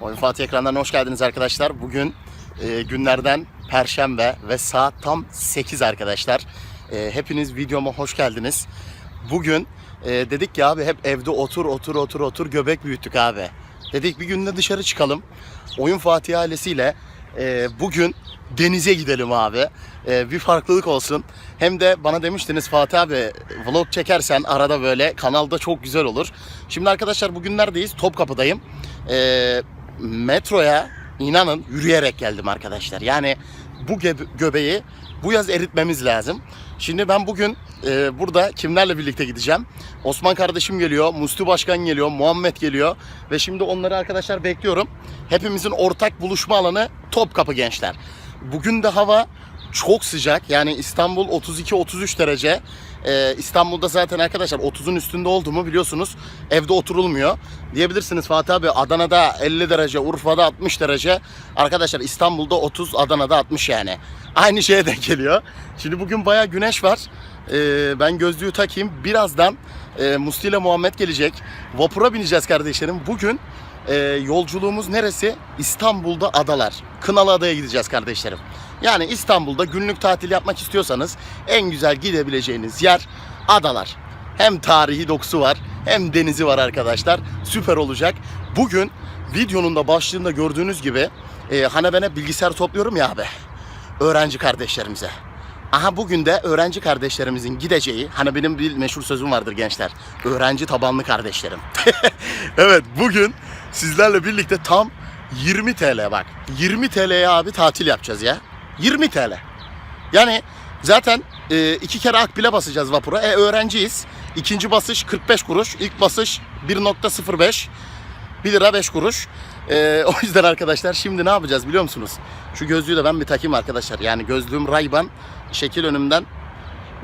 Oyun Fatih ekranlarına hoş geldiniz arkadaşlar. Bugün e, günlerden Perşembe ve saat tam 8 arkadaşlar. E, hepiniz videoma hoş geldiniz. Bugün e, dedik ki abi hep evde otur otur otur otur göbek büyüttük abi. Dedik bir günde dışarı çıkalım. Oyun Fatih ailesiyle e, bugün denize gidelim abi. E, bir farklılık olsun. Hem de bana demiştiniz Fatih abi vlog çekersen arada böyle kanalda çok güzel olur. Şimdi arkadaşlar bugün neredeyiz? Topkapı'dayım. E, metroya inanın yürüyerek geldim arkadaşlar. Yani bu göbeği bu yaz eritmemiz lazım. Şimdi ben bugün e, burada kimlerle birlikte gideceğim? Osman kardeşim geliyor, Musti Başkan geliyor, Muhammed geliyor ve şimdi onları arkadaşlar bekliyorum. Hepimizin ortak buluşma alanı Topkapı gençler. Bugün de hava çok sıcak. Yani İstanbul 32-33 derece. Ee, İstanbul'da zaten arkadaşlar 30'un üstünde oldu mu biliyorsunuz evde oturulmuyor. Diyebilirsiniz Fatih abi Adana'da 50 derece, Urfa'da 60 derece. Arkadaşlar İstanbul'da 30, Adana'da 60 yani. Aynı şeye denk geliyor. Şimdi bugün bayağı güneş var. Ee, ben gözlüğü takayım. Birazdan e, Musti ile Muhammed gelecek. Vapura bineceğiz kardeşlerim. Bugün e, yolculuğumuz neresi? İstanbul'da adalar. Kınalı Adaya gideceğiz kardeşlerim. Yani İstanbul'da günlük tatil yapmak istiyorsanız en güzel gidebileceğiniz yer adalar. Hem tarihi dokusu var hem denizi var arkadaşlar. Süper olacak. Bugün videonun da başlığında gördüğünüz gibi e, ben hep bilgisayar topluyorum ya abi. Öğrenci kardeşlerimize. Aha bugün de öğrenci kardeşlerimizin gideceği, hani benim bir meşhur sözüm vardır gençler. Öğrenci tabanlı kardeşlerim. evet bugün sizlerle birlikte tam 20 TL bak. 20 TL'ye abi tatil yapacağız ya. 20 TL. Yani zaten e, iki kere akbile basacağız vapura. E öğrenciyiz. İkinci basış 45 kuruş. İlk basış 1.05. 1 lira 5 kuruş. E, o yüzden arkadaşlar şimdi ne yapacağız biliyor musunuz? Şu gözlüğü de ben bir takayım arkadaşlar. Yani gözlüğüm Ray-Ban. Şekil önümden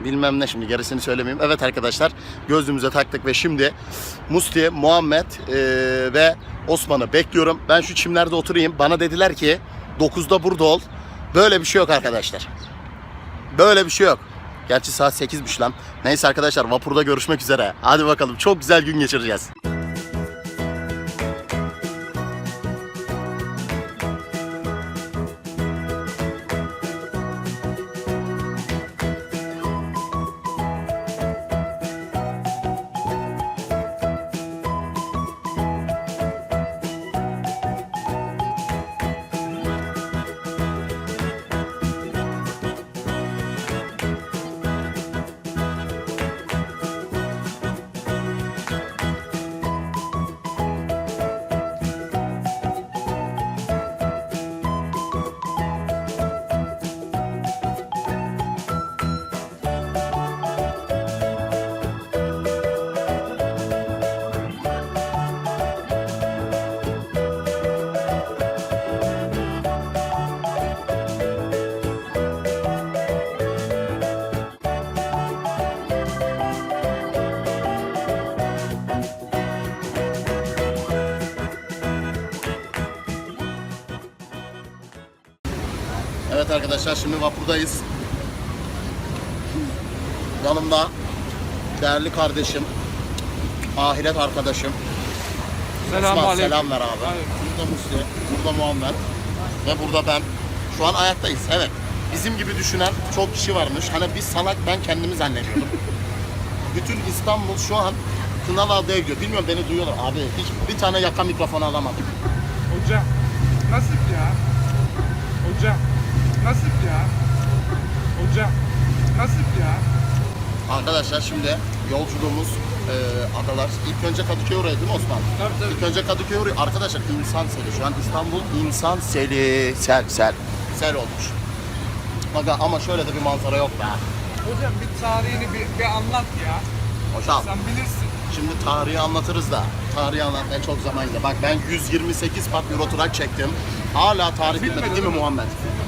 bilmem ne şimdi gerisini söylemeyeyim. Evet arkadaşlar gözlüğümüze taktık ve şimdi Musti, Muhammed e, ve Osman'ı bekliyorum. Ben şu çimlerde oturayım. Bana dediler ki 9'da burada ol. Böyle bir şey yok arkadaşlar. Böyle bir şey yok. Gerçi saat 8'miş lan. Neyse arkadaşlar vapurda görüşmek üzere. Hadi bakalım çok güzel gün geçireceğiz. Evet arkadaşlar şimdi vapurdayız. Yanımda değerli kardeşim, ahiret arkadaşım. Selamun Osman aleyküm. selam ver abi. Burada Musti, burada Muammer ve burada ben. Şu an ayaktayız evet. Bizim gibi düşünen çok kişi varmış. Hani biz salak ben kendimi zannediyordum. Bütün İstanbul şu an Kınalı Adaya gidiyor. Bilmiyorum beni duyuyorlar. Abi hiç bir tane yaka mikrofonu alamadım. Hocam nasip ya. Hocam nasip ya. Hocam nasip ya. Arkadaşlar şimdi yolculuğumuz e, adalar. İlk önce Kadıköy oraya değil mi Osman? Tabii tabii. İlk önce Kadıköy oraya. Arkadaşlar insan seli. Şu an İstanbul insan seli. Sel sel. Sel olmuş. Aga ama şöyle de bir manzara yok be. Hocam bir tarihini bir, bir anlat ya. Hocam Sen bilirsin. Şimdi tarihi anlatırız da. Tarihi anlatmaya çok zaman gidiyor. Bak ben 128 pat Euro Truck çektim. Hala tarih bitmedi değil mi? Muhammed?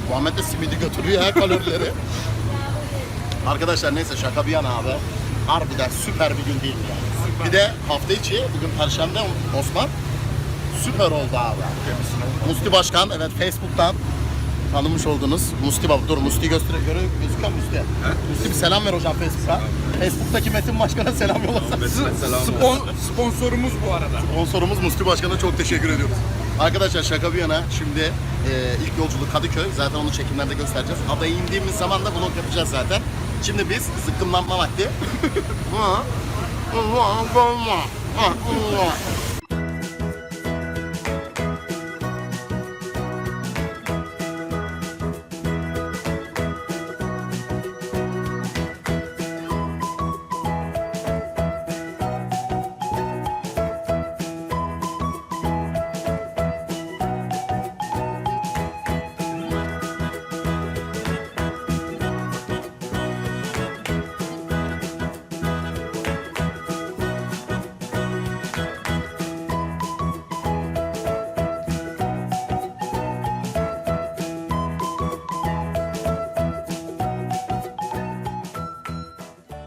Muhammed de simidi götürüyor her kalorileri. Arkadaşlar neyse şaka bir yana abi. Harbiden süper bir gün değil mi yani? Süper. Bir de hafta içi bugün Perşembe Osman. Süper oldu abi. Musti Başkan evet Facebook'tan tanımış oldunuz. Musti Baba dur Musti göster göre gözüküyor mu Musti? Musti bir selam ver hocam Facebook'a. Facebook'taki Metin Başkan'a selam yollasın. Spon, sponsorumuz bu arada. Sponsorumuz Musti Başkan'a çok teşekkür ediyoruz. Arkadaşlar şaka bir yana şimdi e, ilk yolculuk Kadıköy. Zaten onu çekimlerde göstereceğiz. Adaya indiğimiz zaman da vlog yapacağız zaten. Şimdi biz zıkkımlanma vakti.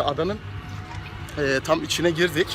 Adanın e, tam içine girdik.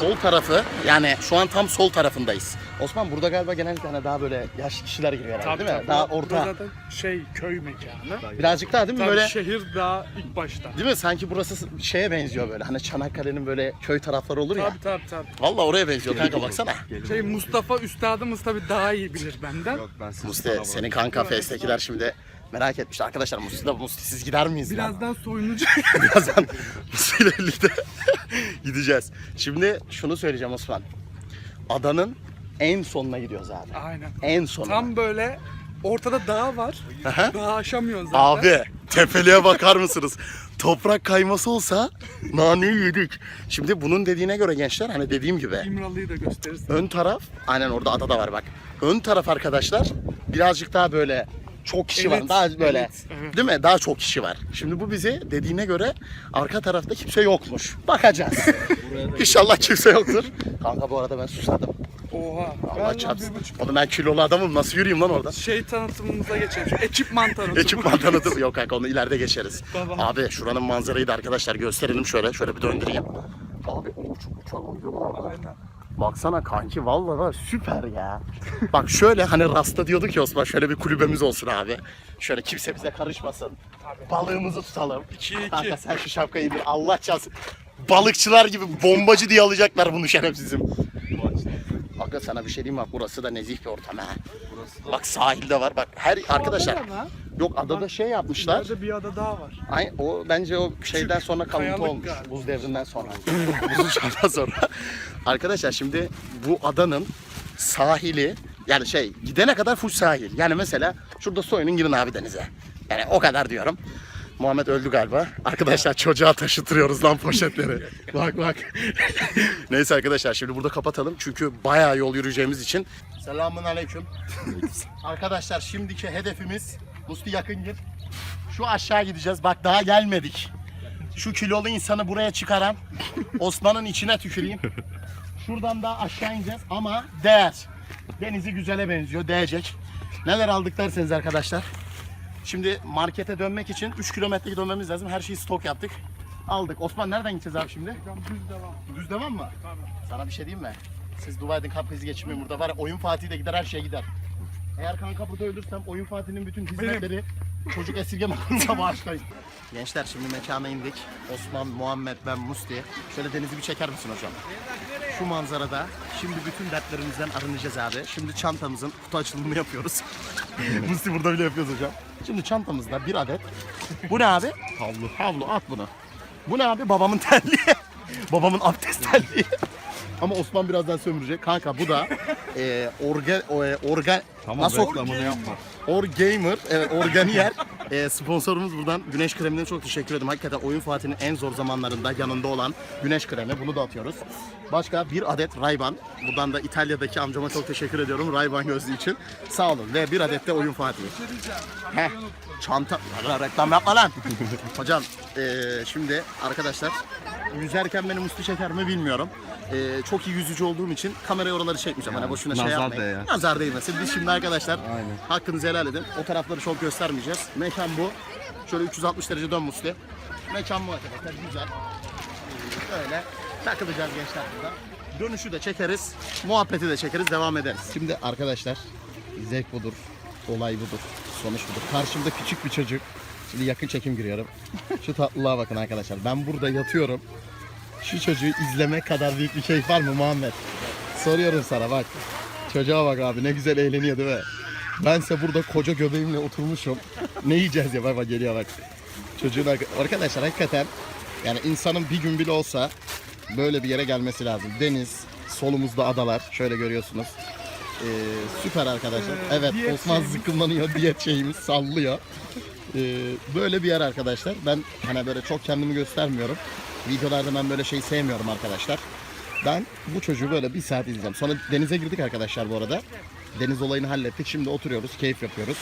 Sol tarafı yani şu an tam sol tarafındayız. Osman burada galiba genellikle hani daha böyle yaşlı kişiler giriyor herhalde değil mi? Daha orta. zaten şey köy mekanı. Birazcık daha değil mi Tabii böyle? şehir daha ilk başta. Değil mi? Sanki burası şeye benziyor böyle. Hani Çanakkale'nin böyle köy tarafları olur ya. Tabii tabii tabii. Vallahi oraya benziyor kanka baksana. Şey Mustafa üstadımız tabii daha iyi bilir benden. Musti senin kanka Face'tekiler şimdi merak etmiş. Arkadaşlar Musti de Musti siz gider miyiz? Birazdan soyunacak. Birazdan Musti ile birlikte gideceğiz. Şimdi şunu söyleyeceğim Osman. Adanın en sonuna gidiyoruz abi. Aynen. En sonuna. Tam böyle ortada dağ var. Aha. Dağı aşamıyorsun zaten. Abi tepeliğe bakar mısınız? Toprak kayması olsa naneyi yedik. Şimdi bunun dediğine göre gençler hani dediğim gibi İmralı'yı da gösterirsin. ön taraf aynen orada ada da var bak. Ön taraf arkadaşlar birazcık daha böyle çok kişi var. Evet, Daha böyle evet, evet. değil mi? Daha çok kişi var. Şimdi bu bize dediğine göre arka tarafta kimse yokmuş. Bakacağız. İnşallah kimse yoktur. Kanka bu arada ben susadım. Oha. Allah çarpsın. Oğlum ben kilolu adamım. Nasıl yürüyeyim lan orada? Şey tanıtımımıza geçelim. Şu ekipman tanıtımı. Ekipman tanıtım. Yok kanka onu ileride geçeriz. Tamam. Abi şuranın manzarayı da arkadaşlar gösterelim şöyle. Şöyle bir döndüreyim. Abi o uçuk uçak Aynen. Baksana kanki vallahi var süper ya. Bak şöyle hani rasta diyorduk ya Osman şöyle bir kulübemiz olsun abi. Şöyle kimse bize karışmasın. Balığımızı tutalım. İki, iki. Kanka sen şu şapkayı bir Allah çalsın. Balıkçılar gibi bombacı diye alacaklar bunu şerefsizim. Aga sana bir şey diyeyim bak burası da nezih bir ortam ha. Bak sahilde var bak her arkadaşlar. Yok adada şey yapmışlar. İleride bir ada daha var. Ay o bence o şeyden sonra kalıntı olmuş. Buz devrinden sonra. Buzul çağdan sonra. Arkadaşlar şimdi bu adanın sahili yani şey gidene kadar full sahil. Yani mesela şurada soyunun girin abi denize. Yani o kadar diyorum. Muhammed öldü galiba. Arkadaşlar çocuğa taşıtırıyoruz lan poşetleri. bak bak. Neyse arkadaşlar şimdi burada kapatalım. Çünkü bayağı yol yürüyeceğimiz için. Selamun aleyküm. arkadaşlar şimdiki hedefimiz Musti yakın gir. Şu aşağı gideceğiz. Bak daha gelmedik. Şu kilolu insanı buraya çıkaran Osman'ın içine tüküreyim. Şuradan daha aşağı ineceğiz ama değer. Denizi güzele benziyor. Değecek. Neler aldık derseniz arkadaşlar. Şimdi markete dönmek için 3 kilometre dönmemiz lazım. Her şeyi stok yaptık. Aldık. Osman nereden gideceğiz abi şimdi? Düz devam. Düz devam mı? Tabii. Sana bir şey diyeyim mi? Siz dua edin kalp krizi geçirmeyin burada var ya oyun Fatih de gider her şey gider. Eğer kanka burada ölürsem oyun Fatih'in bütün hizmetleri çocuk esirgeme kurumuna bağışlayın. Gençler şimdi mekana indik. Osman, Muhammed, ben, Musti. Şöyle denizi bir çeker misin hocam? Şu manzarada şimdi bütün dertlerimizden arınacağız abi. Şimdi çantamızın kutu açılımını yapıyoruz. Musti burada bile yapıyoruz hocam. Şimdi çantamızda bir adet. Bu ne abi? Havlu. Havlu at bunu. Bu ne abi? Babamın terliği. Babamın abdest terliği. Ama Osman birazdan sömürecek. Kanka bu da e, orga, e, orga, nasıl ok- reklamını yapma. Or Gamer, evet Organiyer e, sponsorumuz buradan Güneş Kremi'ne çok teşekkür ederim. Hakikaten Oyun Fatih'in en zor zamanlarında yanında olan Güneş Kremi. Bunu da atıyoruz. Başka bir adet Ray-Ban. Buradan da İtalya'daki amcama çok teşekkür ediyorum Ray-Ban gözlüğü için. Sağ olun. Ve bir adet de Oyun Fatih. Heh, çanta. Lan reklam yapma lan. Hocam e, şimdi arkadaşlar yüzerken beni muslu çeker mi bilmiyorum. E, çok iyi yüzücü olduğum için kamerayı oraları çekmeyeceğim. Hani boşuna şey nazar yapmayın. değer. Nazar değmesin. Biz şimdi arkadaşlar Aynen. hakkınızı helal edin. O tarafları çok göstermeyeceğiz. Mekan bu. Şöyle 360 derece dön muslu. Mekan bu arkadaşlar. Güzel. Ee, Böyle takılacağız gençler burada. Dönüşü de çekeriz. Muhabbeti de çekeriz. Devam ederiz. Şimdi arkadaşlar zevk budur. Olay budur. Sonuç budur. Karşımda küçük bir çocuk. Şimdi yakın çekim giriyorum. Şu tatlılığa bakın arkadaşlar. Ben burada yatıyorum. Şu çocuğu izleme kadar büyük bir keyif var mı Muhammed? Soruyorum sana bak. Çocuğa bak abi ne güzel eğleniyor değil mi? Bense burada koca göbeğimle oturmuşum. Ne yiyeceğiz ya bak bak geliyor bak. Çocuğun arka- arkadaşlar hakikaten yani insanın bir gün bile olsa böyle bir yere gelmesi lazım. Deniz, solumuzda adalar. Şöyle görüyorsunuz. Ee, süper arkadaşlar. Ee, evet diyet Osman şeyimiz. zıkkımlanıyor. Diyet şeyimiz sallıyor. Ee, böyle bir yer arkadaşlar. Ben hani böyle çok kendimi göstermiyorum. Videolarda ben böyle şey sevmiyorum arkadaşlar. Ben bu çocuğu böyle bir saat izleyeceğim. Sonra denize girdik arkadaşlar bu arada. Deniz olayını hallettik. Şimdi oturuyoruz, keyif yapıyoruz.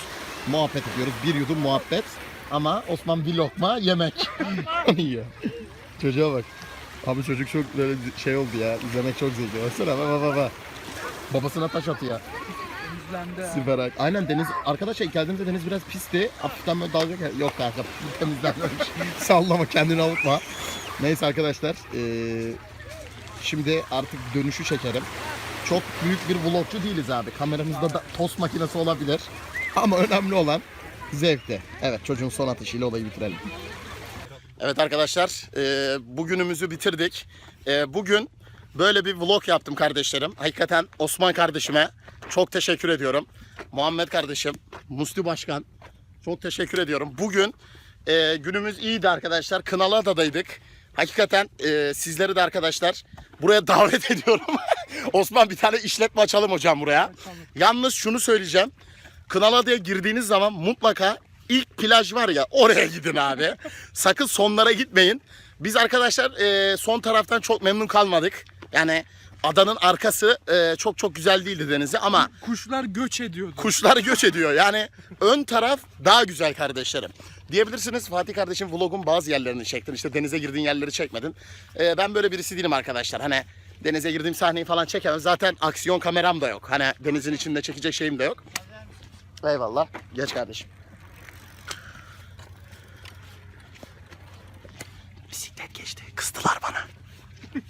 Muhabbet ediyoruz. Bir yudum muhabbet. Ama Osman bir lokma yemek. Yiyor. Çocuğa bak. Abi çocuk çok böyle şey oldu ya. İzlemek çok zevkli. Baksana baba baba. Babasına taş atıyor. Temizlendi. ha. Süper. Aynen deniz. Arkadaşlar geldiğimizde deniz biraz pisti. Hafiften böyle dalga gel- Yok kanka temizlenmemiş. Sallama kendini avutma. Neyse arkadaşlar. eee, şimdi artık dönüşü çekerim. Çok büyük bir vlogcu değiliz abi. Kameramızda da tost makinesi olabilir. Ama önemli olan zevkti. Evet çocuğun son atışıyla olayı bitirelim. Evet arkadaşlar eee, bugünümüzü bitirdik. Eee, bugün böyle bir vlog yaptım kardeşlerim. Hakikaten Osman kardeşime çok teşekkür ediyorum. Muhammed kardeşim, Musli Başkan çok teşekkür ediyorum. Bugün eee, günümüz iyiydi arkadaşlar. Kınalıada'daydık. Hakikaten eee, sizleri de arkadaşlar buraya davet ediyorum. Osman bir tane işletme açalım hocam buraya. Yalnız şunu söyleyeceğim. Kınalıada'ya girdiğiniz zaman mutlaka ilk plaj var ya oraya gidin abi. Sakın sonlara gitmeyin. Biz arkadaşlar e, son taraftan çok memnun kalmadık. Yani adanın arkası e, çok çok güzel değildi denizi ama Kuşlar göç ediyordu. kuşlar göç ediyor. Yani ön taraf daha güzel kardeşlerim. Diyebilirsiniz Fatih kardeşim vlogun bazı yerlerini çektin. İşte denize girdiğin yerleri çekmedin. E, ben böyle birisi değilim arkadaşlar. Hani denize girdiğim sahneyi falan çekemem. Zaten aksiyon kameram da yok. Hani denizin içinde çekecek şeyim de yok. Eyvallah. Geç kardeşim.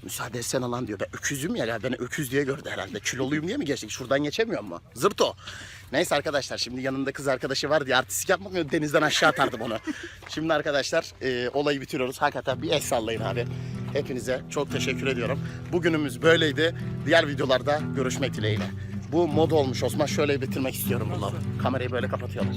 Müsaade etsene lan diyor. Ben öküzüm ya. Beni öküz diye gördü herhalde. Kiloluyum diye mi geçtik? Şuradan geçemiyor mu? Zırt o. Neyse arkadaşlar şimdi yanında kız arkadaşı var diye artistik yapmak? Denizden aşağı atardım onu. Şimdi arkadaşlar e, olayı bitiriyoruz. Hakikaten bir el sallayın abi. Hepinize çok teşekkür ediyorum. Bugünümüz böyleydi. Diğer videolarda görüşmek dileğiyle. Bu mod olmuş Osman. Şöyle bitirmek istiyorum bunu. Kamerayı böyle kapatıyorlar.